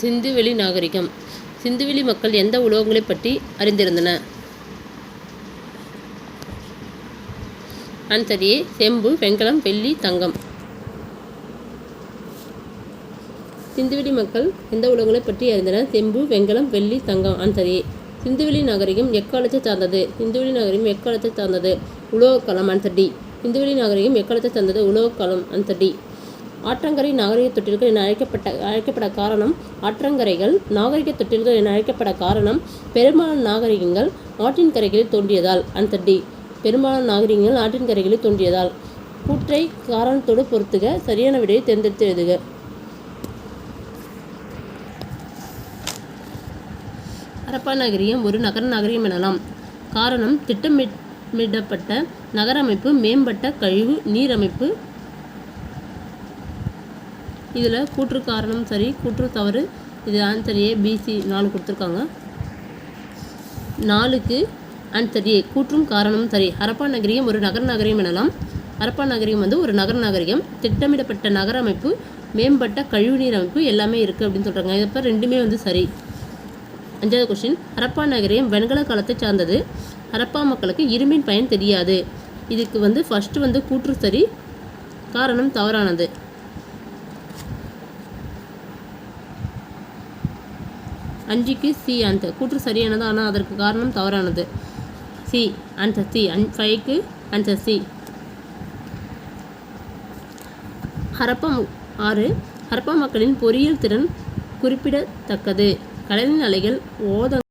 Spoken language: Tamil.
சிந்துவெளி நாகரிகம். சிந்துவெளி மக்கள் எந்த உலோகங்களை பற்றி அறிந்திருந்தன? ஆன்சர் ஏ செம்பு வெங்கலம் வெள்ளி தங்கம். சிந்துவெளி மக்கள் எந்த உலகங்களை பற்றி அறிந்தன செம்பு வெங்கலம் வெள்ளி தங்கம். ஆன்சர் ஏ சிந்துவெளி நாகரிகம் எக்காலத்தை சார்ந்தது? சிந்துவெளி நாகரிகம் எக்காலத்தை சார்ந்தது? உலோகக்காலம் ஆன்சர் டி சிந்துவெளி நாகரிகம் எக்காலத்தை சார்ந்தது? உலோகக்காலம் ஆன்சர் டி ஆற்றங்கரை நாகரிக தொட்டில்கள் என அழைக்கப்பட்ட அழைக்கப்பட காரணம் ஆற்றங்கரைகள் நாகரிக தொட்டில்கள் என அழைக்கப்பட காரணம் பெரும்பாலான நாகரிகங்கள் ஆற்றின் கரைகளில் தோன்றியதால் அந்த டி பெரும்பாலான நாகரிகங்கள் ஆற்றின் கரைகளில் தோன்றியதால். கூற்றை காரணத்தோடு பொறுத்துக சரியான விடையை தேர்ந்தெடுத்து எழுதுக. ஹரப்பா ஒரு நகர நாகரிகம் எனலாம். காரணம் திட்டமிடப்பட்ட நகர அமைப்பு மேம்பட்ட கழிவு நீர் அமைப்பு இதில் கூற்று காரணம் சரி கூற்று தவறு. இது ஆன்சர் ஏ பிசி நாலு கொடுத்துருக்காங்க. நாலுக்கு ஆன்சர் ஏ கூற்றும் காரணமும் சரி. ஹரப்பா நகரியம் ஒரு நகர நகரியம் எனலாம். ஹரப்பா நகரியம் வந்து ஒரு நகர நகரியம். திட்டமிடப்பட்ட நகர அமைப்பு மேம்பட்ட கழிவுநீர் அமைப்பு எல்லாமே இருக்குது அப்படின்னு சொல்கிறாங்க இப்போ ரெண்டுமே வந்து சரி. அஞ்சாவது கொஸ்டின் ஹரப்பா நகரியம் வெண்கல காலத்தை சார்ந்தது. ஹரப்பா மக்களுக்கு இரும்பின் பயன் தெரியாது. இதுக்கு வந்து ஃபஸ்ட்டு வந்து கூற்று சரி காரணம் தவறானது. அஞ்சுக்கு சி ஆன்சர் கூற்று சரியானது ஆனால் அதற்கு காரணம் தவறானது. சி ஆன்சர் சி அன் ஃபைவ்க்கு ஆன்சர் சி. ஹரப்பா ஆறு ஹரப்பா மக்களின் பொறியியல் திறன் குறிப்பிடத்தக்கது. கடலின் அலைகள் ஓத